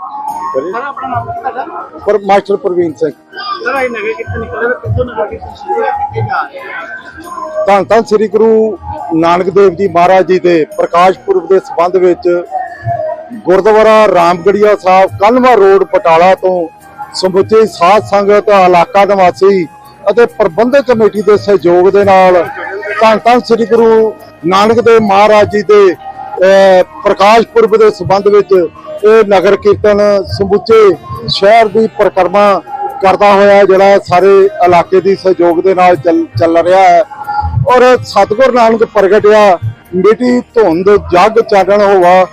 Sir ਆਪਣਾ ਨਾਮ ਕੀ ਤੁਹਾਡਾ ਪਰ ਮਾਸਟਰ ਪ੍ਰਵੀਨ ਸਿੰਘ। ਸਰ ਆਈ ਨਗੇ ਕਿੱਥੇ ਨਿਕਲੇ ਤੇ ਕਿੱਥੋਂ ਨਗਾ ਕੇ ਤੁਸੀਂ ਕਿੱਥੇ ਜਾ ਰਹੇ ਹੋ? ਧੰਨ ਧੰਨ ਸ੍ਰੀ ਗੁਰੂ ਨਾਨਕ ਦੇਵ ਜੀ ਮਹਾਰਾਜ ਜੀ ਦੇ ਪ੍ਰਕਾਸ਼ ਪੁਰਬ ਦੇ ਸੰਬੰਧ ਵਿੱਚ ਗੁਰਦੁਆਰਾ ਰਾਮਗੜੀਆ ਸਾਹਿਬ ਕਲਵਾ ਰੋਡ ਪਟਾਲਾ ਤੋਂ ਸਮੁੱਚੀ ਸਾਧ ਸੰਗਤ ਇਲਾਕਾ ਨਿਵਾਸੀ ਅਤੇ ਪ੍ਰਬੰਧਕ ਕਮੇਟੀ ਦੇ ਸਹਿਯੋਗ ਦੇ ਨਾਲ ਧੰਨ ਧੰਨ ਸ੍ਰੀ ਗੁਰੂ ਨਾਨਕ ਦੇਵ ਮਹਾਰਾਜ ਜੀ ਦੇ ਪ੍ਰਕਾਸ਼ ਪੁਰਬ ਦੇ ਸੰਬੰਧ ਵਿੱਚ ਇਹ ਨਗਰ ਕੀਰਤਨ ਸਮੁੱਚੇ ਸ਼ਹਿਰ ਦੀ ਪਰਿਕਰਮਾ ਕਰਦਾ ਹੋਇਆ ਜਿਹੜਾ ਸਾਰੇ ਇਲਾਕੇ ਦੀ ਸਹਿਯੋਗ ਦੇ ਨਾਲ ਚੱਲ ਚੱਲ ਰਿਹਾ ਹੈ। ਔਰ ਸਤਿਗੁਰ ਨਾਨਕ ਪ੍ਰਗਟਿਆ ਮਿੱਟੀ ਧੁੰਦ ਜਗ ਚਾਨਣ ਹੋਵਾ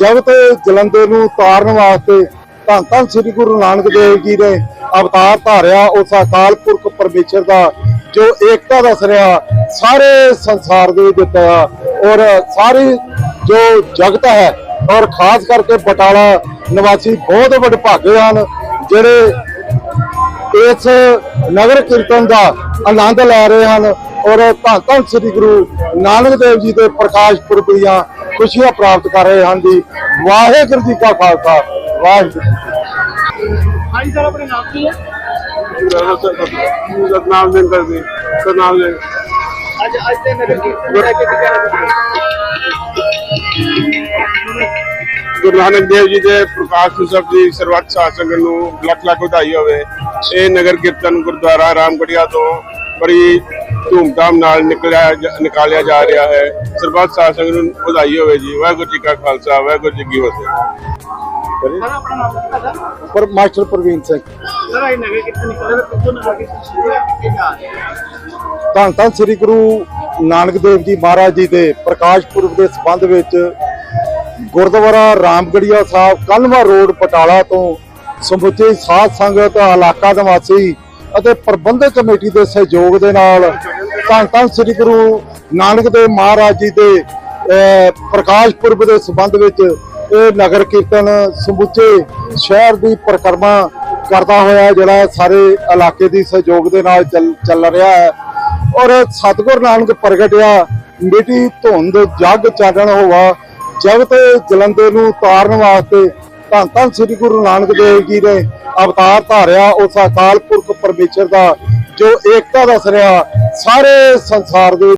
ਜਗਤ ਜਲੰਦੇ ਨੂੰ ਤਾਰਨ ਵਾਸਤੇ ਧੰਨ ਧੰਨ ਸ੍ਰੀ ਗੁਰੂ ਨਾਨਕ ਦੇਵ ਜੀ ਨੇ ਅਵਤਾਰ ਧਾਰਿਆ, ਉਸ ਅਕਾਲ ਪੁਰਖ ਪਰਮੇਸ਼ਰ ਦਾ, ਜੋ ਏਕਤਾ ਦਾ ਸਰਿਆ ਸਾਰੇ ਸੰਸਾਰ ਦੇ ਵਿੱਚ ਦਿੱਤਾ ਔਰ ਸਾਰੀ ਜੋ ਜਗਤ ਹੈ ਔਰ ਖਾਸ ਕਰਕੇ ਬਟਾਲਾ ਨਿਵਾਸੀ ਬਹੁਤ ਵਡਭਾਗੇ ਹਨ ਜਿਹੜੇ ਇਸ ਨਗਰ ਕੀਰਤਨ ਦਾ ਆਨੰਦ ਲੈ ਰਹੇ ਹਨ ਔਰ ਧੰਨ ਧੰਨ ਸ੍ਰੀ ਗੁਰੂ ਨਾਨਕ ਦੇਵ ਜੀ ਦੇ ਪ੍ਰਕਾਸ਼ ਪੁਰਬ ਦੀਆਂ ਖੁਸ਼ੀਆਂ ਪ੍ਰਾਪਤ ਕਰ ਰਹੇ ਹਨ ਜੀ। ਵਾਹਿਗੁਰੂ ਜੀ ਕਾ ਖਾਲਸਾ ਵਾਹਿਗੁਰੂ ਹਾਂਜੀ ਸਰ ਆਪਣੇ ਨਾਮ ਕੀ ਹੈ? ਸਤਨਾਮ ਸਿੰਘ ਕਰਦੇ ਸਤਨਾਮ ਸਿੰਘ ਅੱਜ ਅੱਜ ਦੇ ਨਗਰ ਕੀਰਤਨ ਲੈ ਕੇ ਕਿਹੜਾ ਗੁਰੂ ਨਾਨਕ ਦੇਵ ਜੀ ਦੇ ਪ੍ਰਕਾਸ਼ ਉਤਸਵ ਦੀ ਸਰਬੱਤ ਸੰਗਤ ਨੂੰ ਲੱਖ ਲੱਖ ਵਧਾਈ ਹੋਵੇ। ਇਹ ਨਗਰ ਕੀਰਤਨ ਗੁਰਦੁਆਰਾ ਰਾਮਗੜੀਆ ਤੋਂ ਬੜੀ ਧੂਮਧਾਮ ਨਾਲ ਨਿਕਲਿਆ ਨਿਕਾਲਿਆ ਜਾ ਰਿਹਾ ਹੈ। ਸਰਬੱਤ ਸੰਗਤ ਨੂੰ ਵਧਾਈ ਹੋਵੇ ਜੀ। ਵਾਹਿਗੁਰੂ ਜੀ ਕਾ ਖਾਲਸਾ ਵਾਹਿਗੁਰੂ ਜੀ ਕੀ ਫਤਿਹ। ਸਰ ਪਰ ਮਾਸਟਰ ਪ੍ਰਵੀਨ ਸਿੰਘ। ਸਰ ਆਈ ਨਗੇ ਕਿੱਥੇ ਨਿਕਲੇ ਤੇ ਕਿੱਥੋਂ ਨਗਾ ਕੇ ਤੁਸੀਂ ਕਿੱਥੇ ਜਾ ਰਹੇ? ਹੋ ਧੰਨ ਧੰਨ ਸ੍ਰੀ ਗੁਰੂ ਨਾਨਕ ਦੇਵ ਜੀ ਮਹਾਰਾਜ ਜੀ ਦੇ ਪ੍ਰਕਾਸ਼ ਪੁਰਬ ਦੇ ਸੰਬੰਧ ਵਿੱਚ ਗੁਰਦੁਆਰਾ ਰਾਮਗੜੀਆ ਸਾਹਿਬ, ਕਲਵਾ ਰੋਡ, ਪਟਾਲਾ ਤੋਂ ਸਮੁੱਚੇ ਸਾਧ ਸੰਗਤ, ਇਲਾਕਾ ਨਿਵਾਸੀ ਅਤੇ ਪ੍ਰਬੰਧਕ ਕਮੇਟੀ ਦੇ ਸਹਿਯੋਗ ਦੇ ਨਾਲ ਧੰਨ ਧੰਨ ਸ੍ਰੀ ਗੁਰੂ ਨਾਨਕ ਦੇਵ ਮਹਾਰਾਜ ਜੀ ਦੇ ਪ੍ਰਕਾਸ਼ ਪੁਰਬ ਦੇ ਸੰਬੰਧ ਵਿੱਚ ਇਹ ਨਗਰ ਕੀਰਤਨ ਸਮੁੱਚੇ ਸ਼ਹਿਰ ਦੀ ਪਰਿਕਰਮਾ ਕਰਦਾ ਹੋਇਆ ਜਿਹੜਾ ਸਾਰੇ ਇਲਾਕੇ ਦੀ ਸਹਿਯੋਗ ਦੇ ਨਾਲ ਚੱਲ ਚੱਲ ਰਿਹਾ ਹੈ। ਔਰ ਸਤਿਗੁਰ ਨਾਨਕ ਪ੍ਰਗਟਿਆ, ਮਿੱਟੀ ਧੁੰਦ ਜਗ ਚਾਨਣ ਹੋਵਾ ਜਬ ਤੇ ਜਲੰਧਰ ਨੂੰ ਤਾਰਨ ਵਾਸਤੇ ਧੰਨ ਧੰਨ ਸ੍ਰੀ ਗੁਰੂ ਨਾਨਕ ਦੇਵ ਜੀ ਨੇ ਅਵਤਾਰ ਧਾਰਿਆ, ਉਸ ਅਕਾਲ ਪੁਰਖ ਪਰਮੇਸ਼ਰ ਦਾ ਜੋ ਏਕਤਾ ਦਾ ਸਰਿਆ ਸਾਰੇ ਸੰਸਾਰ ਦੇ